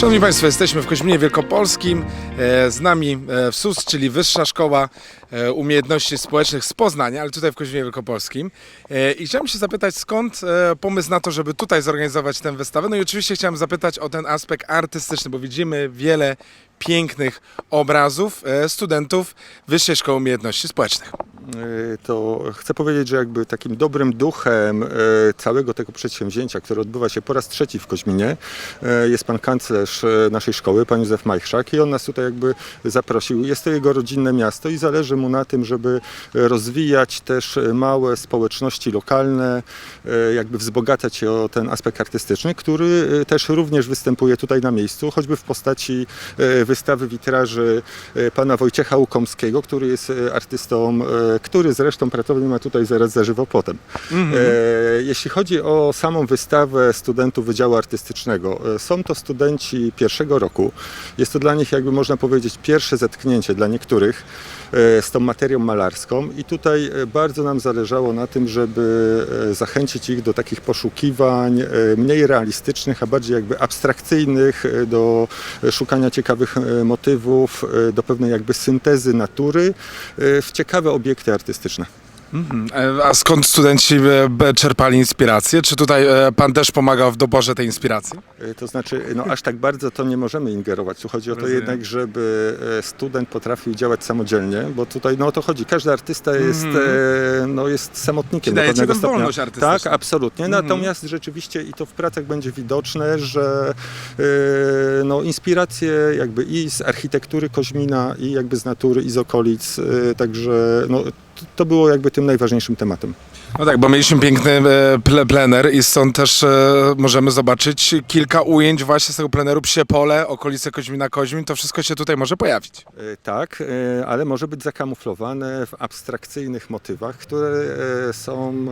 Szanowni Państwo, jesteśmy w Koźminie Wielkopolskim. E, Z nami e, WSUS, czyli Wyższa Szkoła e, Umiejętności Społecznych z Poznania, ale tutaj w Koźminie Wielkopolskim. I chciałem się zapytać, skąd pomysł na to, żeby tutaj zorganizować tę wystawę? No i oczywiście chciałem zapytać o ten aspekt artystyczny, bo widzimy wiele pięknych obrazów studentów Wyższej Szkoły Umiejętności Społecznych. Y, to chcę powiedzieć, że jakby takim dobrym duchem y, całego tego przedsięwzięcia, które odbywa się po raz trzeci w Koźminie, y, jest pan kanclerz naszej szkoły, pan Józef Majchrzak i on nas tutaj jakby zaprosił. Jest to jego rodzinne miasto i zależy mu na tym, żeby rozwijać też małe społeczności lokalne, jakby wzbogacać je o ten aspekt artystyczny, który też również występuje tutaj na miejscu, choćby w postaci wystawy witraży pana Wojciecha Łukomskiego, który jest artystą, który zresztą pracownie ma tutaj zaraz za żywopotem. E, jeśli chodzi o samą wystawę studentów Wydziału Artystycznego, e, są to studenci pierwszego roku. Jest to dla nich, jakby można powiedzieć, pierwsze zetknięcie dla niektórych e, z tą materią malarską i tutaj e, bardzo nam zależało na tym, żeby zachęcić ich do takich poszukiwań mniej realistycznych, a bardziej jakby abstrakcyjnych, do szukania ciekawych motywów, do pewnej jakby syntezy natury w ciekawe obiekty artystyczne. Mhm. E, A skąd studenci e, czerpali inspirację? Czy tutaj e, Pan też pomagał w doborze tej inspiracji? To znaczy, no aż tak bardzo to nie możemy ingerować. Tu chodzi o to Rozumiem. jednak, żeby student potrafił działać samodzielnie, bo tutaj no o to chodzi. Każdy artysta jest, e, no, jest samotnikiem Czyli do pewnego stopnia. wolność artystyczną. Tak, absolutnie. Mhm. Natomiast rzeczywiście i to w pracach będzie widoczne, że no, inspiracje jakby i z architektury Koźmina, i jakby z natury, i z okolic. Także no, to- było jakby tym najważniejszym tematem. No tak, bo mieliśmy piękny e, ple, plener i stąd też e, możemy zobaczyć kilka ujęć właśnie z tego pleneru. Psie pole, okolice Koźmina Koźmin, to wszystko się tutaj może pojawić. E, Tak, ale może być zakamuflowane w abstrakcyjnych motywach, które są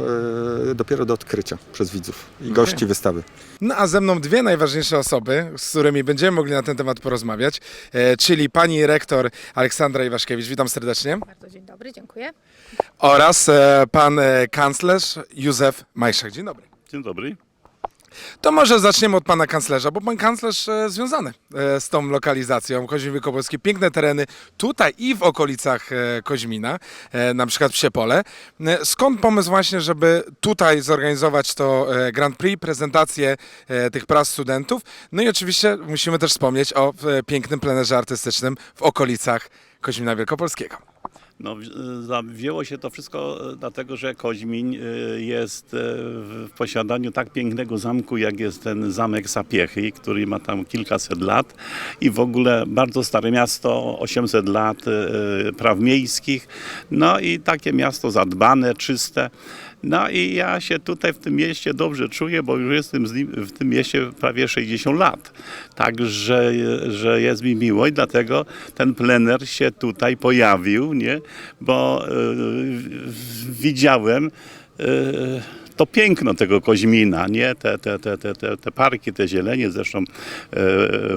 dopiero do odkrycia przez widzów i gości wystawy. No a ze mną dwie najważniejsze osoby, z którymi będziemy mogli na ten temat porozmawiać, czyli pani rektor Aleksandra Iwaszkiewicz, witam serdecznie, Bardzo dzień dobry, dziękuję. oraz pan e, kanclerz Józef Majszak. Dzień dobry. Dzień dobry. To może zaczniemy od pana kanclerza, bo pan kanclerz e, związany e, z tą lokalizacją. Koźmin Wielkopolski, piękne tereny tutaj i w okolicach e, Koźmina, e, na przykład Psiepole. E, Skąd pomysł właśnie, żeby tutaj zorganizować to e, Grand Prix, prezentację e, tych prac studentów? No i oczywiście musimy też wspomnieć o e, pięknym plenerze artystycznym w okolicach Koźmina Wielkopolskiego. No, wzięło się to wszystko e, dlatego, że Koźmin e, jest e, w posiadaniu tak pięknego zamku, jak jest ten zamek Sapiechy, który ma tam kilkaset lat i w ogóle bardzo stare miasto, 800 lat praw miejskich. No i takie miasto zadbane, czyste. No i ja się tutaj w tym mieście dobrze czuję, bo już jestem nim, w tym mieście prawie 60 lat. Także że jest mi miło i dlatego ten plener się tutaj pojawił, nie? bo e, widziałem e, to piękno tego Koźmina, nie? Te, te, te, te, te, te parki, te zielenie, zresztą e,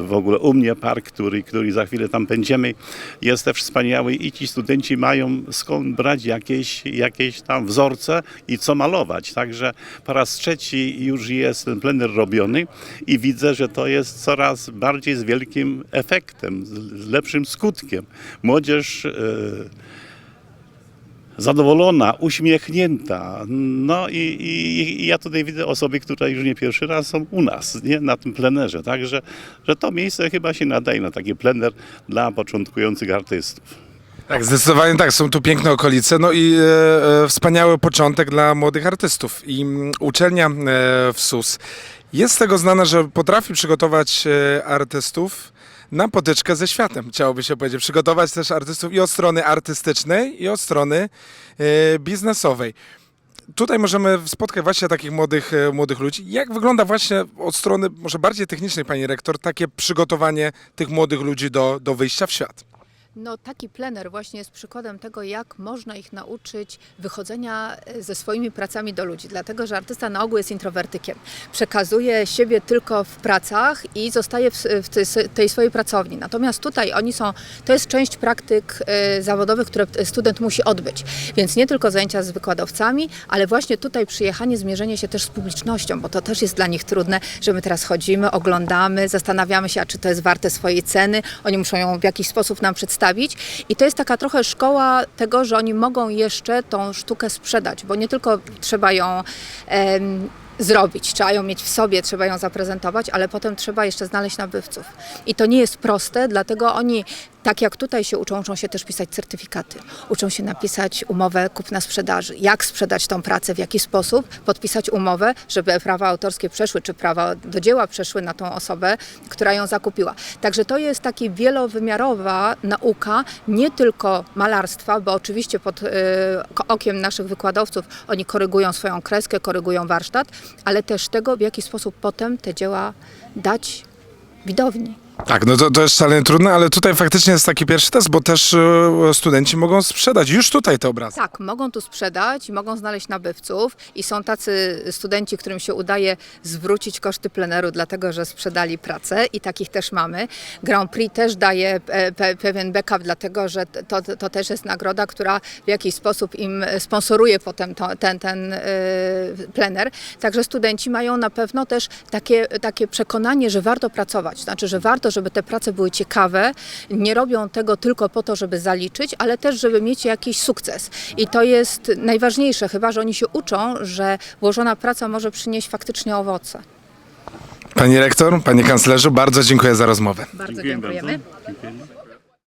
w ogóle u mnie park, który, który za chwilę tam będziemy, jest też wspaniały i ci studenci mają skąd brać jakieś, jakieś tam wzorce i co malować. Także po raz trzeci już jest ten plener robiony i widzę, że to jest coraz bardziej z wielkim efektem, z, lepszym skutkiem. Młodzież e, zadowolona, uśmiechnięta. No i, i, i ja tutaj widzę osoby, które już nie pierwszy raz są u nas, nie? na tym plenerze. Także że to miejsce chyba się nadaje na taki plener dla początkujących artystów. Tak, zdecydowanie tak, są tu piękne okolice, no i e, e, wspaniały początek dla młodych artystów. I mm, uczelnia e, w SUS jest z tego znana, że potrafi przygotować e, artystów na potyczkę ze światem, chciałoby się powiedzieć. Przygotować też artystów i od strony artystycznej, i od strony e, biznesowej. Tutaj możemy spotkać właśnie takich młodych, e, młodych ludzi. Jak wygląda właśnie od strony może bardziej technicznej, pani rektor, takie przygotowanie tych młodych ludzi do, do wyjścia w świat? No taki plener właśnie jest przykładem tego, jak można ich nauczyć wychodzenia e, ze swoimi pracami do ludzi, dlatego że artysta na ogół jest introwertykiem. Przekazuje siebie tylko w pracach i zostaje w, w tej, tej swojej pracowni. Natomiast tutaj oni są, to jest część praktyk e, zawodowych, które student musi odbyć. Więc nie tylko zajęcia z wykładowcami, ale właśnie tutaj przyjechanie, zmierzenie się też z publicznością, bo to też jest dla nich trudne, że my teraz chodzimy, oglądamy, zastanawiamy się, a czy to jest warte swojej ceny. Oni muszą ją w jakiś sposób nam przedstawić. I to jest taka trochę szkoła tego, że oni mogą jeszcze tą sztukę sprzedać, bo nie tylko trzeba ją em, zrobić, trzeba ją mieć w sobie, trzeba ją zaprezentować, ale potem trzeba jeszcze znaleźć nabywców. I to nie jest proste, dlatego oni, tak jak tutaj się uczą, uczą się też pisać certyfikaty. Uczą się napisać umowę kupna-sprzedaży. Jak sprzedać tą pracę, w jaki sposób podpisać umowę, żeby prawa autorskie przeszły, czy prawa do dzieła przeszły na tą osobę, która ją zakupiła. Także to jest taka wielowymiarowa nauka, nie tylko malarstwa, bo oczywiście pod y, okiem naszych wykładowców oni korygują swoją kreskę, korygują warsztat, ale też tego, w jaki sposób potem te dzieła dać widowni. Tak, no to, to jest szalenie trudne, ale tutaj faktycznie jest taki pierwszy test, bo też e, studenci mogą sprzedać już tutaj te obrazy. Tak, mogą tu sprzedać, mogą znaleźć nabywców i są tacy studenci, którym się udaje zwrócić koszty pleneru, dlatego że sprzedali pracę i takich też mamy. Grand Prix też daje e, pe, pewien backup, dlatego że to, to też jest nagroda, która w jakiś sposób im sponsoruje potem to, ten, ten e, plener. Także studenci mają na pewno też takie, takie przekonanie, że warto pracować, znaczy, że warto, żeby te prace były ciekawe. Nie robią tego tylko po to, żeby zaliczyć, ale też, żeby mieć jakiś sukces. I to jest najważniejsze, chyba że oni się uczą, że włożona praca może przynieść faktycznie owoce. Pani rektor, panie kanclerzu, bardzo dziękuję za rozmowę. Bardzo Dziękuję dziękujemy. bardzo. Dziękujemy.